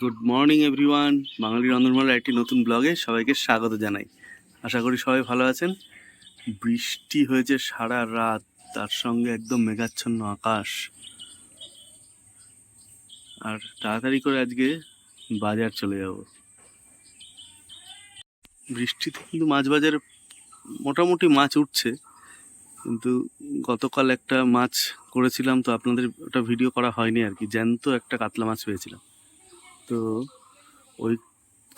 Good morning everyone বাঙালি রন্ধনমালার একটি নতুন ব্লগে সবাইকে স্বাগত জানাই। আশা করি সবাই ভালো আছেন। বৃষ্টি হয়েছে সারা রাত, তার সঙ্গে একদম মেঘাচ্ছন্ন আকাশ। আর তাড়াতাড়ি করে আজকে বাজার চলে যাব। বৃষ্টিতে কিন্তু মাছ বাজারে মোটামুটি মাছ উঠছে, কিন্তু গতকাল একটা মাছ করেছিলাম, তো আপনাদের ওটা ভিডিও করা হয়নি আর কি। জ্যান্ত একটা কাতলা মাছ পেয়েছিলাম। তো ওই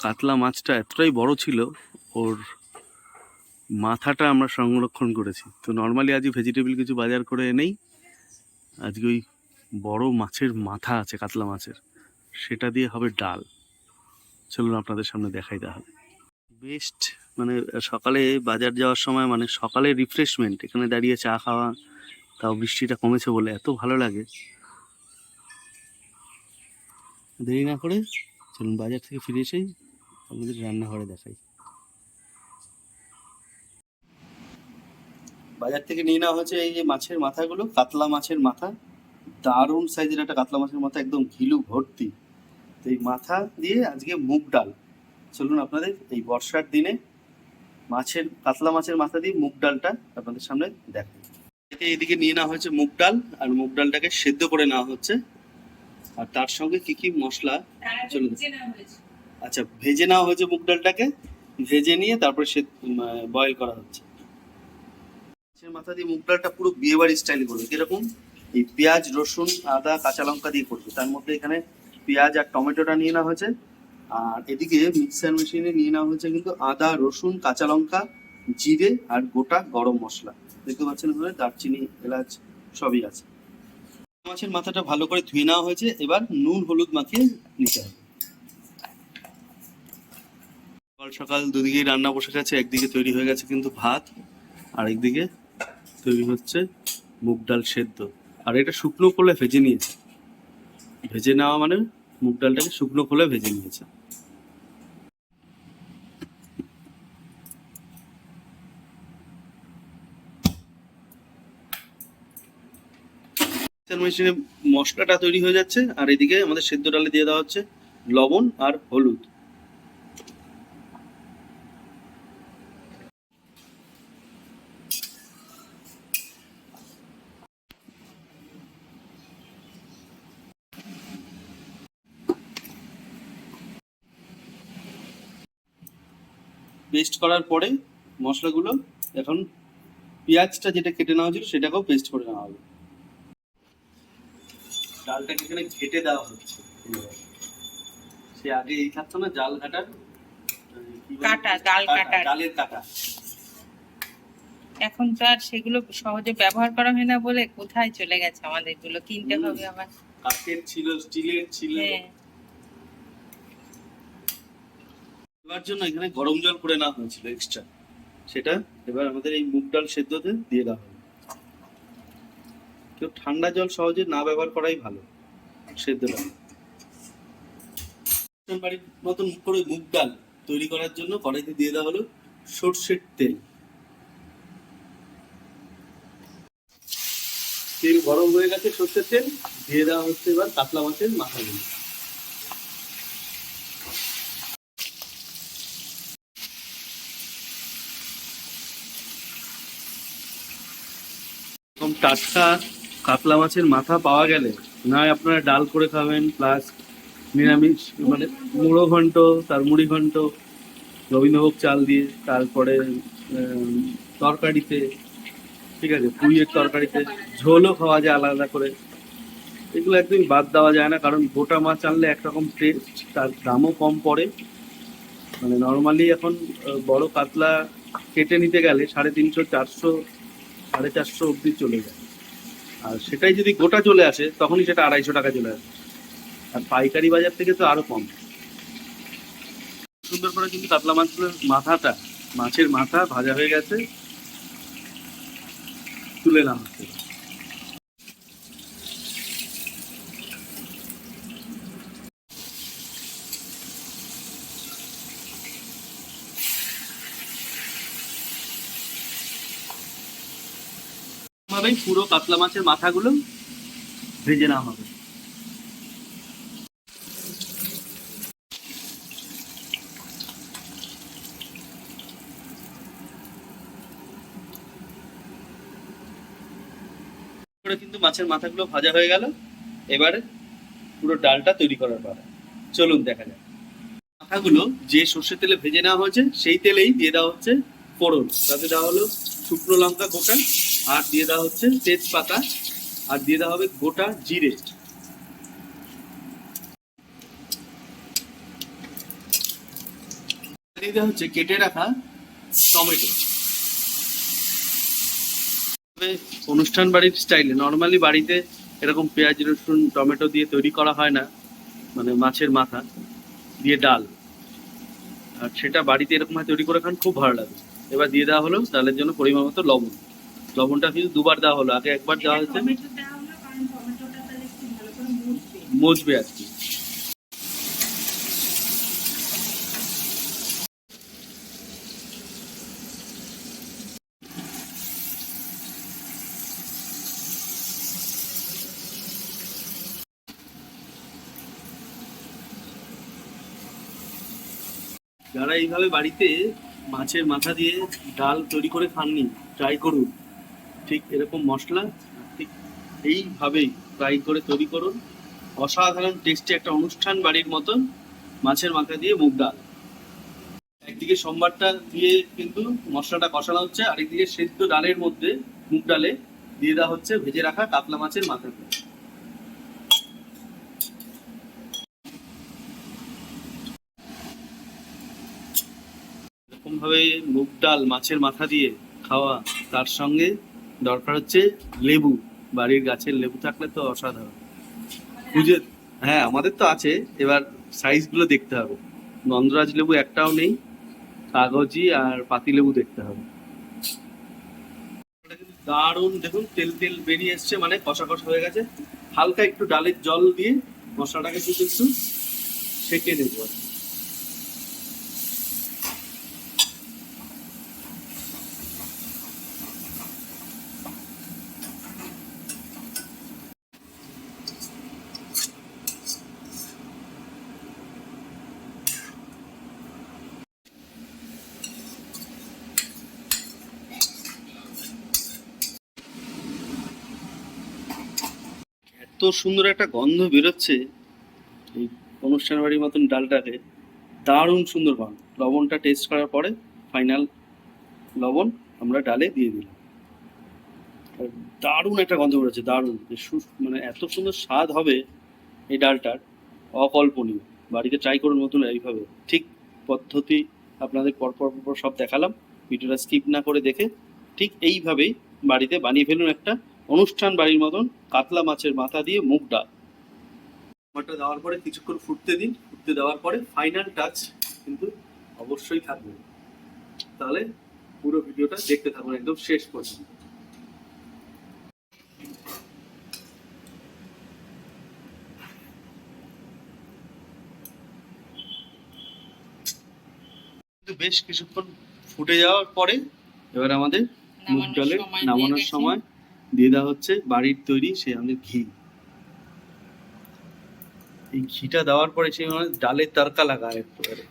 কাতলা মাছটা এতটাই বড় ছিল, ওর মাথাটা আমরা সংরক্ষণ করেছি। তো নর্মালি আজকে ভেজিটেবল কিছু বাজার করে এনেই, আজকে ওই বড় মাছের মাথা আছে কাতলা মাছের, সেটা দিয়ে হবে ডাল। চলুন আপনাদের সামনে দেখাই তাহলে। বেস্ট মানে সকালে বাজার যাওয়ার সময় মানে সকালে রিফ্রেশমেন্ট এখানে দাঁড়িয়ে চা খাওয়া, তাও বৃষ্টিটা কমেছে বলে এত ভালো লাগে। দেরি না করে চলুন বাজার থেকে ফিরে এসেই আপনাদের রান্নাঘরে দেখাই। বাজার থেকে নিয়ে নেওয়া হয়েছে এই যে মাছের মাথাগুলো, কাতলা মাছের মাথা। দারুণ সাইজের একটা কাতলা মাছের মাথা, একদম ঘিলু ভর্তি। তো এই মাথা দিয়ে আজকে মুগ ডাল। চলুন আপনাদের এই বর্ষার দিনে মাছের, কাতলা মাছের মাথা দিয়ে মুগ ডালটা আপনাদের সামনে দেখাই। এদিকে নিয়ে নেওয়া হয়েছে মুগ ডাল, আর মুগ ডালটাকে সেদ্ধ করে নেওয়া হচ্ছে। আর তার সঙ্গে কি কি মশলা? চলুন। আচ্ছা ভেজে নেওয়া হয়েছে মুগ ডালটাকে ভেজে নিয়ে তারপরে সে বয়েল করা হচ্ছে। মাছের মাথা দিয়ে মুগ ডালটা পুরো বিয়ে বাড়ি স্টাইলে করবে। কীরকম? এই পেঁয়াজ রসুন আদা কাঁচা লঙ্কা দিয়ে করবে। তার মধ্যে এখানে পেঁয়াজ আর টমেটোটা নিয়ে নেওয়া হয়েছে। আর এদিকে মিক্সার মেশিনে নিয়ে নেওয়া হয়েছে কিন্তু আদা রসুন কাঁচা লঙ্কা জিরে আর গোটা গরম মশলা। দেখতে পাচ্ছেন এখানে দারচিনি এলাচ সবই আছে। মাছের মাথাটা ভালো করে ধুয়ে নেওয়া হয়েছে। এবার নুন, হলুদ মাখিয়ে নিতে হবে। সকাল সকাল দুদিকেই রান্না বসে গেছে, একদিকে তৈরি হয়ে গেছে কিন্তু ভাত আর একদিকে তৈরি হচ্ছে মুগ ডাল সেদ্ধ। আর এটা শুকনো খোলে ভেজে নিয়েছে। ভেজে নেওয়া মানে মুগ ডালটাকে শুকনো খোলে ভেজে নিয়েছে। মিক্সার মেশিনে মশলাটা তৈরি হয়ে যাচ্ছে, আর এদিকে আমাদের সেদ্ধ ডালে দিয়ে দেওয়া হচ্ছে লবণ আর হলুদ। পেস্ট করার পরে মশলাগুলো, এখন পেঁয়াজটা যেটা কেটে নেওয়া হয়েছিল সেটাকেও পেস্ট করে নেওয়া হবে। ডালটাকে এখানে ঘেটে দেওয়া হচ্ছে। সে আগে এই থাকতো না জাল বলে? কাটা, এখন তো আর সেগুলো সহজে ব্যবহার করা হয় না বলে কোথায় চলে গেছে আমাদেরগুলো কিনতে হবে আবার। কাঠের ছিল স্টিলের ছিল। হ্যাঁ। দেওয়ার জন্য এখানে গরম জল করে নেওয়া হয়েছিল এক্সট্রা সেটা এবার আমাদের এই মুগ ডাল সেদ্ধতে দিয়ে দেওয়া কেউ ঠান্ডা জল সহজে না ব্যবহার করাই ভালো। সেদ্ধ ডাল বাড়ির মতন করে মুগ ডাল তৈরি করার জন্য কড়াইতে দিয়ে দেওয়া হলো সর্ষের তেল। তেল গরম হয়ে গেছে সর্ষের তেল, দিয়ে দেওয়া হচ্ছে এবার কাতলা মাছের মাথাগুলো টাটকা কাতলা মাছের মাথা পাওয়া গেলে না আপনারা ডাল করে খাবেন প্লাস নিরামিষ মানে মুড়ো ঘন্ট তার মুড়ি ঘন্ট, রবীন্দ্রভোগ চাল দিয়ে, তারপরে তরকারিতে, ঠিক আছে পুইয়ের তরকারিতে, ঝোলও খাওয়া যায় আলাদা করে। এগুলো একদমই বাদ দেওয়া যায় না, কারণ গোটা মাছ আনলে একরকম টেস্ট তার দামও কম পড়ে। মানে নর্মালি এখন বড় কাতলা কেটে নিতে গেলে সাড়ে তিনশো, চারশো, সাড়ে চারশো অবধি চলে যায়। আর সেটাই যদি গোটা চলে আসে, তখনই সেটা আড়াইশো টাকা চলে আসে। আর পাইকারি বাজার থেকে তো আরও কম। সুন্দর করে কিন্তু কাতলা মাছগুলোর মাথাটা, মাছের মাথা ভাজা হয়ে গেছে। তুলে নেওয়া হচ্ছে হবে, পুরো কাতলা মাছের মাথাগুলো ভেজে নেওয়া হবে। কিন্তু মাছের মাথাগুলো ভাজা হয়ে গেল। এবার পুরো ডালটা তৈরি করার পর চলুন দেখা যাক। মাথাগুলো যে সর্ষের তেলে ভেজে নেওয়া হয়েছে, সেই তেলেই দিয়ে দেওয়া হচ্ছে ফোড়ন। তাতে দেওয়া হলো শুকনো লঙ্কা গোটা আর দিয়ে দেওয়া হচ্ছে তেজপাতা, আর দিয়ে দেওয়া হবে গোটা জিরে। দিয়ে দেওয়া হচ্ছে কেটে রাখা টমেটো। অনুষ্ঠান বাড়ির স্টাইলে, নর্মালি বাড়িতে এরকম পেঁয়াজ, রসুন, টমেটো দিয়ে তৈরি করা হয় না মানে মাছের মাথা দিয়ে ডাল। আর সেটা বাড়িতে এরকম তৈরি করে খান, খুব ভালো লাগে। এবার দিয়ে দেওয়া হলো ডালের জন্য পরিমাণ মতো লবণ। লবণটা কিন্তু দুবার দেওয়া হলো আগে একবার দেওয়া হয়েছে। মজবে আর কি। যারা এইভাবে বাড়িতে মাছের মাথা দিয়ে ডাল তৈরি করে খাননি ট্রাই করুন। ঠিক এরকম মশলা, ঠিক এইভাবেই ফ্রাই করে তৈরি করুন। অসাধারণ টেস্টি একটা অনুষ্ঠান বাড়ির মতন মাছের মাথা দিয়ে মুগ ডাল। একদিকে সোমবারটা দিয়ে কিন্তু মশলাটা কষানো হচ্ছে, আরেকদিকে সেদ্ধ ডালের মধ্যে মুগ ডালে দিয়ে দেওয়া হচ্ছে ভেজে রাখা কাতলা মাছের মাথাটা ভাবে মুগ ডাল মাছের মাথা দিয়ে খাওয়া তার সঙ্গে দরকার হচ্ছে লেবু, বাড়ির গাছের লেবু থাকলে তো অসাধারণ। খুঁজে হ্যাঁ আমাদের তো আছে, এবার সাইজগুলো দেখতে হবে। নন্দরাজ লেবু একটাও নেই, কাগজি আর পাতি লেবু দেখতে হবে। দারুণ, দেখুন, তেল তেল বেরিয়ে এসছে মানে কষা কষা হয়ে গেছে। হালকা একটু ডালের জল দিয়ে মশলাটাকে কিন্তু একটু সেকে নেব এত সুন্দর একটা গন্ধ বেরোচ্ছে। এই অনুষ্ঠান বাড়ির মতন ডালটাকে দারুণ সুন্দর গন্ধ। লবণটা টেস্ট করার পরে ফাইনাল লবণ আমরা ডালে দিয়ে দিলাম। দারুণ একটা গন্ধ বেরোচ্ছে, দারুণ। মানে এত সুন্দর স্বাদ হবে এই ডালটার, অকল্পনীয়। বাড়িতে ট্রাই করুন নতুন এইভাবে। ঠিক পদ্ধতি আপনাদের পরপর পরপর সব দেখালাম। ভিডিওটা স্কিপ না করে দেখে ঠিক এইভাবেই বাড়িতে বানিয়ে ফেলুন একটা অনুষ্ঠান বাড়ির মতন কাতলা মাছের মাথা দিয়ে মুগ ডাল। টমাটো দেওয়ার পরে কিছুক্ষণ ফুটতে দিন। ফুটতে দেওয়ার পরে ফাইনাল টাচ কিন্তু অবশ্যই থাকবে। তাহলে পুরো ভিডিওটা দেখতে থাকুন একদম শেষ পর্যন্ত। বেশ কিছুক্ষণ ফুটে যাওয়ার পরে এবার আমাদের মুগ ডালের নামানোর সময় দিয়ে দেওয়া হচ্ছে, বাড়ির তৈরি সে আমাদের ঘি। এই ঘিটা দেওয়ার পরে সেই মানে ডালের তরকা লাগা একেবারে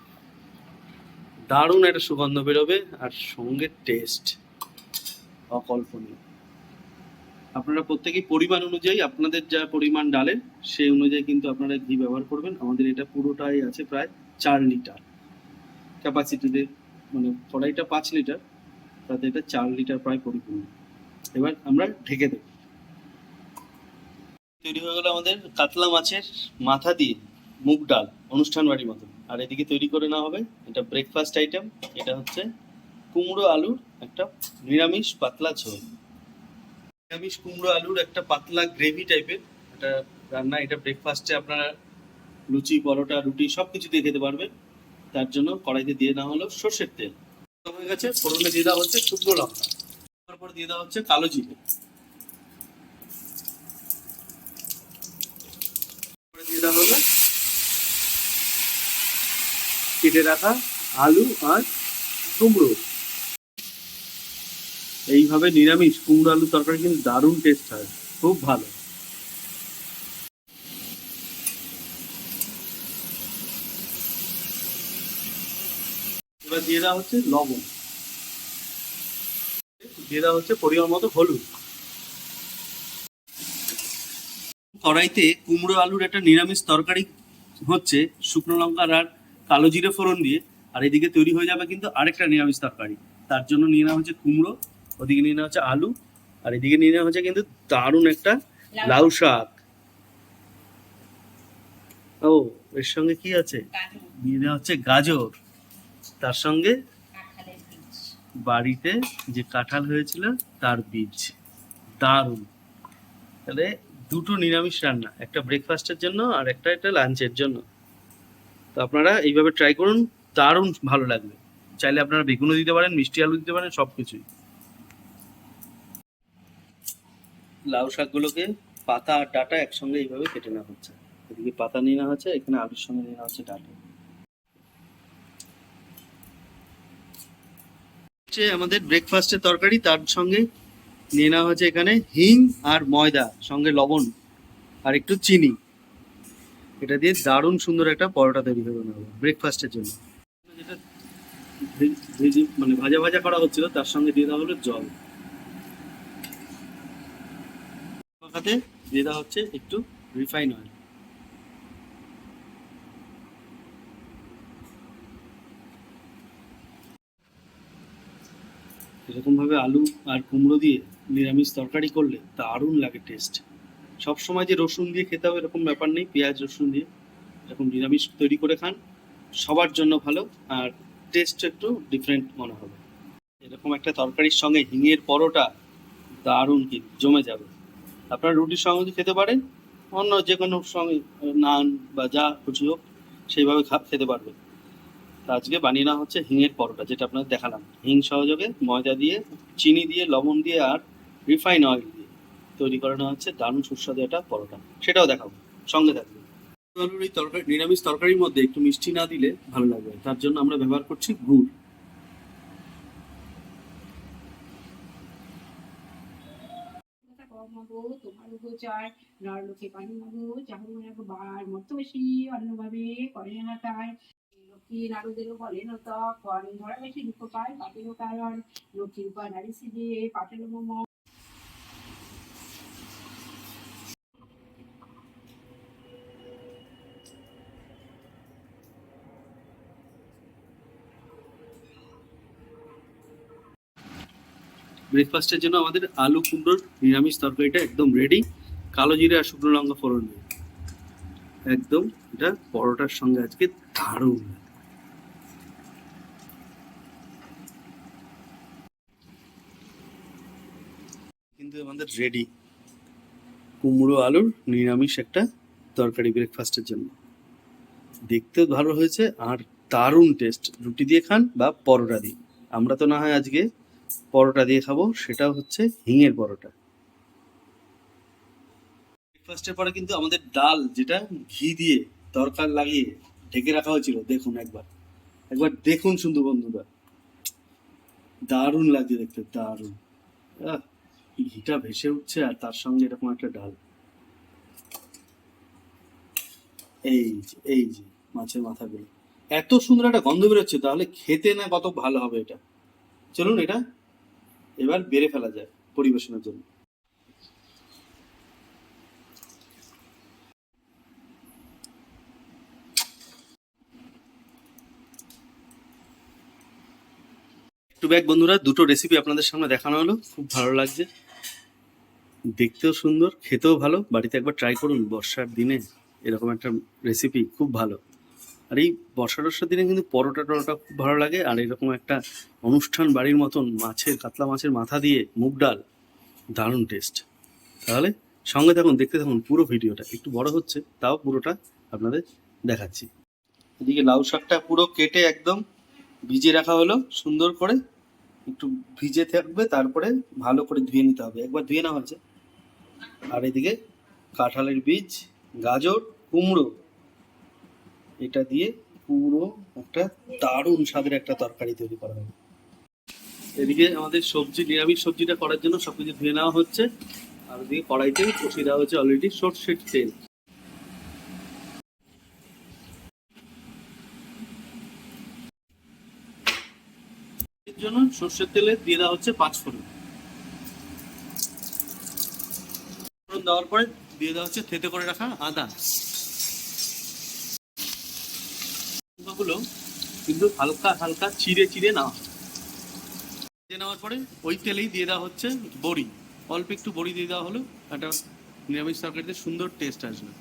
দারুণ একটা সুগন্ধ বেরোবে আর সঙ্গে টেস্ট অকল্পনীয়। আপনারা প্রত্যেকেই পরিমাণ অনুযায়ী, আপনাদের যা পরিমাণ ডালে, সেই অনুযায়ী কিন্তু আপনারা ঘি ব্যবহার করবেন। আমাদের এটা পুরোটাই আছে প্রায় চার লিটার। ক্যাপাসিটিতে মানে কড়াইটা পাঁচ লিটার, তাতে এটা চার লিটার প্রায় পরিপূর্ণ। এবার আমরা ঢেকে দেব। তৈরি হয়ে গেল আমাদের কাতলা মাছের মাথা দিয়ে মুগ ডাল অনুষ্ঠান বাড়ির মতো। আর এদিকে তৈরি করে নেওয়া হবে এটা ব্রেকফাস্ট আইটেম এটা হচ্ছে কুমড়ো আলুর একটা নিরামিষ পাতলা ঝোল। নিরামিষ কুমড়ো আলুর একটা পাতলা গ্রেভি টাইপের এটা রান্না, এটা ব্রেকফাস্টে আপনারা লুচি, পরোটা, রুটি সব কিছু দিয়ে খেতে পারবেন। তার জন্য কড়াইতে দিয়ে নেওয়া হলো সর্ষের তেল। হয়ে গেছে, ফোড়নে দিয়ে দেওয়া হচ্ছে শুকনো লঙ্কা। তারপর দিয়ে দেওয়া হচ্ছে কালো জিরে। কেটে রাখা আলু আর কুমড়ো। এইভাবে নিরামিষ কুমড়ো আলু তরকারি কিন্তু দারুণ টেস্ট হয়, খুব ভালো। এবার দিয়ে দেওয়া হচ্ছে লবণ। দিয়ে দেওয়া হচ্ছে পরিমাণ মতো হলুদ। কড়াইতে কুমড়ো আলুর একটা নিরামিষ তরকারি হচ্ছে শুকনো লঙ্কার আর কালো জিরে ফোড়ন দিয়ে আর এদিকে তৈরি হয়ে যাবে কিন্তু আরেকটা নিরামিষ তরকারি। তার জন্য নিয়ে নেওয়া হচ্ছে কুমড়ো ওদিকে নিয়ে নেওয়া হচ্ছে আলু আর এদিকে নিয়ে নেওয়া হচ্ছে কিন্তু দারুণ একটা লাউ। শাক। ও এর সঙ্গে কি আছে? নিয়ে নেওয়া হচ্ছে গাজর। তার সঙ্গে। বাড়িতে যে কাঁঠাল হয়েছিল তার বীজ। দারুণ। তাহলে দুটো নিরামিষ রান্না, একটা ব্রেকফাস্টের জন্য আর একটা এটা লাঞ্চের জন্য। তো আপনারা এইভাবে ট্রাই করুন, দারুণ ভালো লাগবে। চাইলে আপনারা বেগুনও দিতে পারেন, মিষ্টি আলু দিতে পারেন সব কিছুই লাউ শাকগুলোকে পাতা আর ডাটা একসঙ্গে এইভাবে কেটে নেওয়া হচ্ছে। এদিকে পাতা নিয়ে নেওয়া হচ্ছে, এখানে আলুর সঙ্গে নিয়ে নেওয়া হচ্ছে ডাটা। হচ্ছে আমাদের ব্রেকফাস্টের তরকারি, তার সঙ্গে নিয়ে নেওয়া হচ্ছে এখানে হিং আর ময়দা, সঙ্গে লবণ আর একটু চিনি। এটা দিয়ে দারুণ সুন্দর একটা পরোটা তৈরি হবে ব্রেকফাস্টের জন্য। যেটা মানে ভাজা ভাজা করা হচ্ছিল, তার সঙ্গে দিয়ে দেওয়া হলো জল। দিয়ে দেওয়া হচ্ছে একটু রিফাইন অয়েল এরকম ভাবে আলু আর কুমড়ো দিয়ে নিরামিষ তরকারি করলে দারুণ লাগে টেস্ট সব সময় যে রসুন দিয়ে খেতে হবে এরকম ব্যাপার নেই, পেঁয়াজ রসুন দিয়ে এরকম নিরামিষ তৈরি করে খান, সবার জন্য ভালো আর টেস্ট একটু ডিফারেন্ট মনে হবে। এরকম একটা তরকারির সঙ্গে হিঙের পরোটা দারুণ কি জমে যাবে। আপনারা রুটির সঙ্গে খেতে পারেন, অন্য যে কোনো সঙ্গে, নান বা যা কিছু হোক, সেইভাবে খাপ খেতে পারবে তা আজকে বানিয়ে নেওয়া হচ্ছে হিঙের পরোটা যেটা আপনাদের দেখালাম। হিং সহযোগে ময়দা দিয়ে চিনি দিয়ে লবণ দিয়ে আর রিফাইন অয়েল দিয়ে তৈরি করানো হচ্ছে দারুণ সুস্বাদু একটা পরোটা। সেটাও দেখাবো সঙ্গে থাকবে আলুর এই তরকারি নিরামিষ তরকারির মধ্যে একটু মিষ্টি না দিলে ভালো লাগবে তার জন্য আমরা ব্যবহার করছি গুড়। মাগো তোমার উপচার নরলোকে পানি মাগো চাহু মাগো বার মর্তবেশী অন্যভাবে করে না তাই নারদেরও দুঃখ পায়। কারণ মোম ব্রেকফাস্টের জন্য আমাদের আলু, কুমড়োর নিরামিষ তরকারিটা একদম রেডি কালো জিরে আর শুকনো লঙ্কা ফোড়ন একদম এটা পরোটার সঙ্গে আজকে দারুণ। কিন্তু আমাদের রেডি কুমড়ো আলুর নিরামিষ একটা তরকারি ব্রেকফাস্টের জন্য। দেখতেও ভালো হয়েছে আর দারুণ টেস্ট রুটি দিয়ে খান বা পরোটা দিয়ে। আমরা তো না হয় আজকে পরোটা দিয়ে খাব সেটা হচ্ছে হিঙের পরোটা। ব্রেকফাস্টের পরে কিন্তু আমাদের ডাল যেটা ঘি দিয়ে তরকার লাগিয়ে ঢেকে রাখা হয়েছিল দেখুন একবার। একবার দেখুন শুধু বন্ধুরা। দারুণ লাগছে দেখতে দারুণ। আহ, ঘিটা ভেসে উঠছে আর তার সঙ্গে এরকম একটা ডাল। এই যে এই যে মাছের মাথাগুলো। এত সুন্দর একটা গন্ধ বেরোচ্ছে, তাহলে খেতে না কত ভালো হবে এটা? চলুন এটা এবার বেড়ে ফেলা যায় পরিবেশনের জন্য। একটু ব্যাক বন্ধুরা, দুটো রেসিপি আপনাদের সামনে দেখানো হলো, খুব ভালো লাগছে। দেখতেও সুন্দর, খেতেও ভালো। বাড়িতে একবার ট্রাই করুন, বর্ষার দিনে এরকম একটা রেসিপি খুব ভালো। আর এই বর্ষা টর্ষার দিনে কিন্তু পরোটা টরোটা খুব ভালো লাগে, আর এরকম একটা অনুষ্ঠান বাড়ির মতন মাছের, কাতলা মাছের মাথা দিয়ে মুগ ডাল, দারুণ টেস্ট তাহলে সঙ্গে থাকুন, দেখতে থাকুন পুরো ভিডিওটা। একটু বড় হচ্ছে, তাও পুরোটা আপনাদের দেখাচ্ছি। এদিকে লাউ শাকটা পুরো কেটে একদম ভিজে রাখা হলো, সুন্দর করে। একটু ভিজে থাকবে, তারপরে ভালো করে ধুয়ে নিতে হবে। একবার ধুয়ে নেওয়া হয়েছে। আর এদিকে কাঁঠালের বীজ, গাজর, কুমড়ো। এটা দিয়ে পুরো একটা দারুণ স্বাদের একটা তরকারি তৈরি করা হবে এদিকে আমাদের সবজি, নিরামিষ সবজিটা করার জন্য সবকিছু ধুয়ে নেওয়া হচ্ছে। আর ওদিকে কড়াইতে কষিয়ে দেওয়া হচ্ছে অলরেডি সর্ষের তেল। জন্য সর্ষের তেলে দিয়ে দেওয়া হচ্ছে পাঁচ ফোড়ন দেওয়ার পরে দিয়ে দেওয়া হচ্ছে থেতে করে রাখা আদা। গুলো কিন্তু হালকা হালকা চিড়ে চিড়ে না দিয়ে নেওয়ার পরে ওই তেলেই দিয়ে দেওয়া হচ্ছে বড়ি। অল্প একটু বড়ি দিয়ে দেওয়া হলো একটা নিরামিষ তরকারিতে সুন্দর টেস্ট আসবে।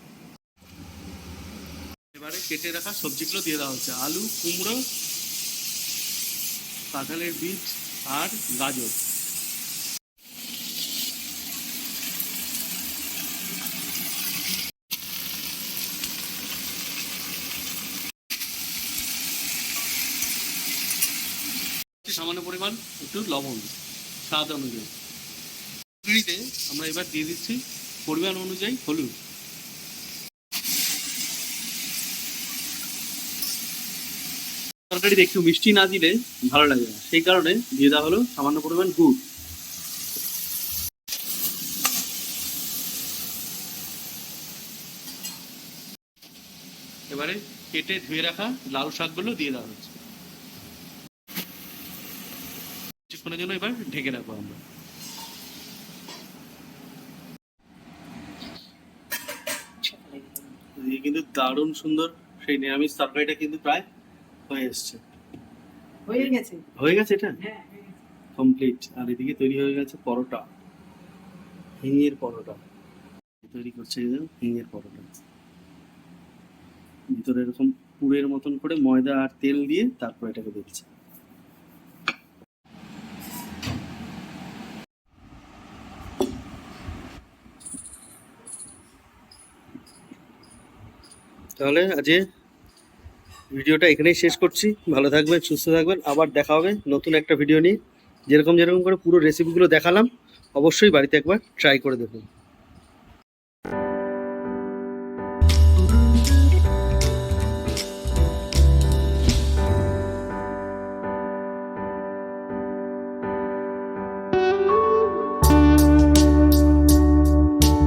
এবারে কেটে রাখা সবজিগুলো দিয়ে দেওয়া হচ্ছে। আলু, কুমড়ো, কাঁঠালের বীজ আর গাজর। সামান্য পরিমাণ একটু লবণ স্বাদ অনুযায়ী। আমরা এবার দিয়ে দিচ্ছি পরিমাণ অনুযায়ী হলুদ। তরকারিতে একটু মিষ্টি না দিলে ভালো লাগে না। সেই কারণে দিয়ে দেওয়া হলো সামান্য পরিমাণ গুড়। এবারে কেটে ধুয়ে রাখা লাল শাকগুলো দিয়ে দেওয়া হচ্ছে। কিছুক্ষণের জন্য এবার ঢেকে রাখব আমরা। এদিকে কিন্তু দারুণ সুন্দর সেই নিরামিষ তরকারিটা কিন্তু প্রায় হয়ে এসছে। হয়ে গেছে। হয়ে গেছে এটা? হ্যাঁ কমপ্লিট আর এদিকে তৈরি হয়ে গেছে পরোটা। হিঙের পরোটা। তৈরি করছে এই যে হিঙের পরোটা। ভিতরে এরকম পুরের মতন করে ময়দা আর তেল দিয়ে তারপর এটাকে দিচ্ছে। তাহলে আজকে ভিডিওটা এখানেই শেষ করছি। ভালো থাকবেন, সুস্থ থাকবেন। আবার দেখা হবে নতুন একটা ভিডিও নিয়ে। যেরকম যেরকম করে পুরো রেসিপিগুলো দেখালাম, অবশ্যই বাড়িতে একবার ট্রাই করে দেখুন।